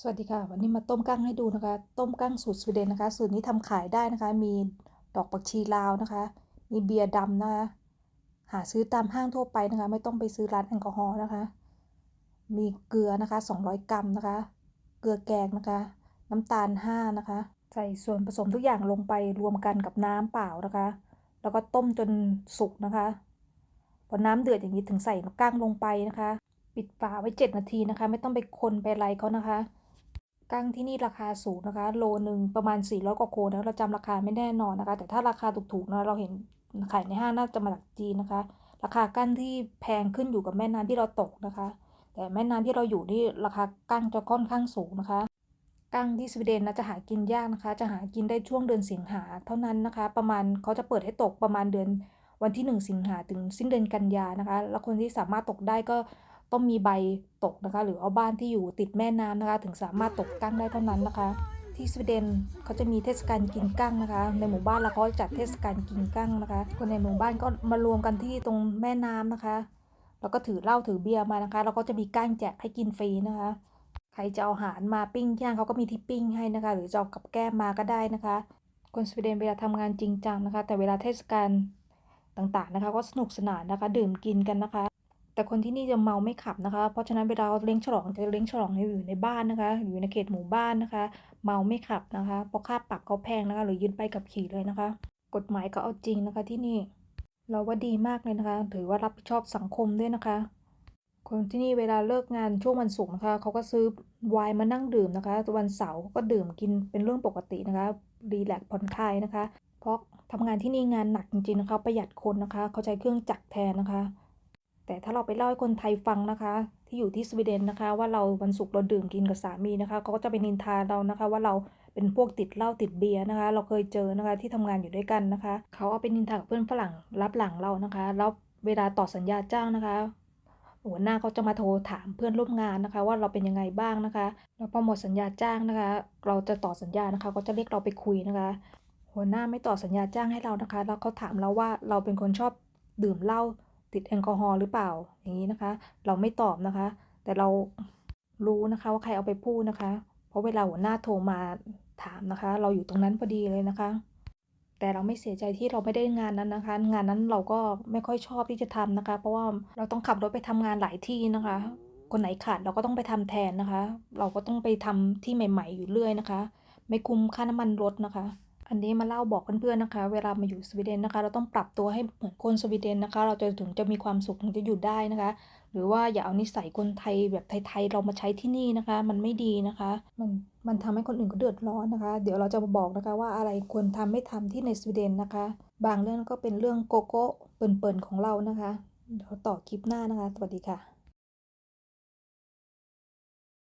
สวัสดีค่ะ วันนี้มาต้มกั้งให้ดูนะคะ ต้มกั้งสูตรสวีเดนนะคะ สูตรนี้ทำขายได้นะคะ มีดอกผักชีลาวนะคะ มีเบียร์ดำนะคะ หาซื้อตามห้างทั่วไปนะคะ ไม่ต้องไปซื้อร้านแอลกอฮอล์นะคะ มีเกลือนะคะ 200 กรัมนะคะ เกลือแกงนะคะ น้ำตาล 5 นะคะ ใส่ส่วนผสมทุกอย่างลงไปรวมกันกับน้ำเปล่านะคะ แล้วก็ต้มจนสุกนะคะ พอน้ำเดือดอย่างนี้ถึงใส่กั้งลงไปนะคะ ปิดฝาไว้ 7 นาทีนะคะ ไม่ต้องไปคนไปอะไรเขานะคะ กั้งที่นี่ราคาสูงนะคะ โลหนึ่งประมาณ 400 กว่าโคนะเราจำราคาไม่แน่นอนนะคะ แต่ถ้าราคาถูกๆนะเราเห็นขายในห้างน่าจะมาจากจีนนะคะ ราคากั้งที่แพงขึ้นอยู่กับแม่น้ำที่เราตกนะคะ แต่แม่น้ำที่เราอยู่นี่ราคากั้งจะค่อนข้างสูงนะคะ กั้งที่สวีเดนนะจะหากินยากนะคะ จะหากินได้ช่วงเดือนสิงหาเท่านั้นนะคะ ประมาณเขาจะเปิดให้ตกประมาณเดือนวันที่ 1 สิงหาถึงสิ้นเดือนกันยานะคะ แล้วคนที่สามารถตกได้ก็ ต้องมีใบตกนะคะ หรือเอาบ้านที่อยู่ติดแม่น้ำนะคะ ถึงสามารถตกกั้งได้เท่านั้นนะคะ ที่สวีเดนเขาจะมีเทศกาลกินกั้งนะคะ ในหมู่บ้านเราเขาจัดเทศกาลกินกั้งนะคะ คนในหมู่บ้านก็มารวมกันที่ตรงแม่น้ำนะคะ แล้วก็ถือเหล้าถือเบียร์มานะคะแล้วก็จะมีกั้งแจกให้กินฟรีนะคะ ใครจะเอาอาหารมาปิ้งย่างเขาก็มีที่ปิ้งให้นะคะ หรือจะเอากับแก้มมาก็ได้นะคะ คนสวีเดนเวลาทำงานจริงจังนะคะ แต่เวลาเทศกาลต่างๆนะคะ ก็สนุกสนานนะคะ ดื่มกินกันนะคะ แต่คนที่นี่จะเมาไม่ขับนะคะ เพราะฉะนั้นเวลาเลี้ยงฉลองจะเลี้ยงฉลองอยู่ในบ้านนะคะ อยู่ในเขตหมู่บ้านนะคะ เมาไม่ขับนะคะเพราะค่าปรับเขาแพงนะคะ หรือยึดใบขับขี่เลยนะคะ กฎหมายก็เอาจริงนะคะที่นี่ เราว่าดีมากเลยนะคะ ถือว่ารับผิดชอบสังคมด้วยนะคะ คนที่นี่เวลาเลิกงานช่วงวันศุกร์นะคะเขาก็ซื้อไวน์มานั่งดื่มนะคะ วันเสาร์ก็ดื่มกินเป็นเรื่องปกตินะคะรีแลกซ์ผ่อนคลายนะคะ เพราะทำงานที่นี่งานหนักจริงๆนะคะ ประหยัดคนนะคะ เขาใช้เครื่องจักรแทนนะคะ แต่ถ้าเราไปเล่าให้คนไทยฟังนะคะ ที่อยู่ที่สวีเดนนะคะ ว่าเราวันศุกร์เราดื่มกินกับสามีนะคะเขาก็จะไปนินทาเรานะคะ ว่าเราเป็นพวกติดเหล้าติดเบียร์นะคะ เราเคยเจอนะคะที่ทำงานอยู่ด้วยกันนะคะเขาเอาไปนินทากับเพื่อนฝรั่งรับหลังเรานะคะแล้วเวลาต่อสัญญาจ้างนะคะหัวหน้าเขาจะมาโทรถามเพื่อนร่วมงานนะคะ ว่าเราเป็นยังไงบ้างนะคะแล้วพอหมดสัญญาจ้างนะคะ เราจะต่อสัญญานะคะก็จะเรียกเราไปคุยนะคะ หัวหน้าไม่ต่อสัญญาจ้างให้เรานะคะ แล้วเขาถามเราว่าเราเป็นคนชอบดื่มเหล้า ติดแอลกอฮอล์หรือเปล่าอย่างนี้นะคะ เราไม่ตอบนะคะ แต่เรารู้นะคะว่าใครเอาไปพูดนะคะ เพราะเวลาหัวหน้าโทรมาถามนะคะ เราอยู่ตรงนั้นพอดีเลยนะคะ แต่เราไม่เสียใจที่เราไม่ได้งานนั้นนะคะ งานนั้นเราก็ไม่ค่อยชอบที่จะทำนะคะ เพราะว่าเราต้องขับรถไปทำงานหลายที่นะคะ คนไหนขาดเราก็ต้องไปทำแทนนะคะ เราก็ต้องไปทำที่ใหม่ ๆ อยู่เรื่อยนะคะ ไม่คุ้มค่าน้ำมันรถนะคะ อันนี้มาเล่าบอกเพื่อนๆนะคะ เวลามาอยู่สวีเดนนะคะ เราต้องปรับตัวให้เหมือนคนสวีเดนนะคะ เราจะถึงจะมีความสุขถึงจะอยู่ได้นะคะ หรือว่าอย่าเอานิสัยคนไทยแบบไทยๆเรามาใช้ที่นี่นะคะ มันไม่ดีนะคะ มันมันทำให้คนอื่นเขาเดือดร้อนนะคะ เดี๋ยวเราจะมาบอกนะคะว่าอะไรควรทำไม่ทำที่ในสวีเดนนะคะ บางเรื่องก็เป็นเรื่องโกโก้เปิ่นๆของเรานะคะเดี๋ยวต่อคลิปหน้านะคะ สวัสดีค่ะ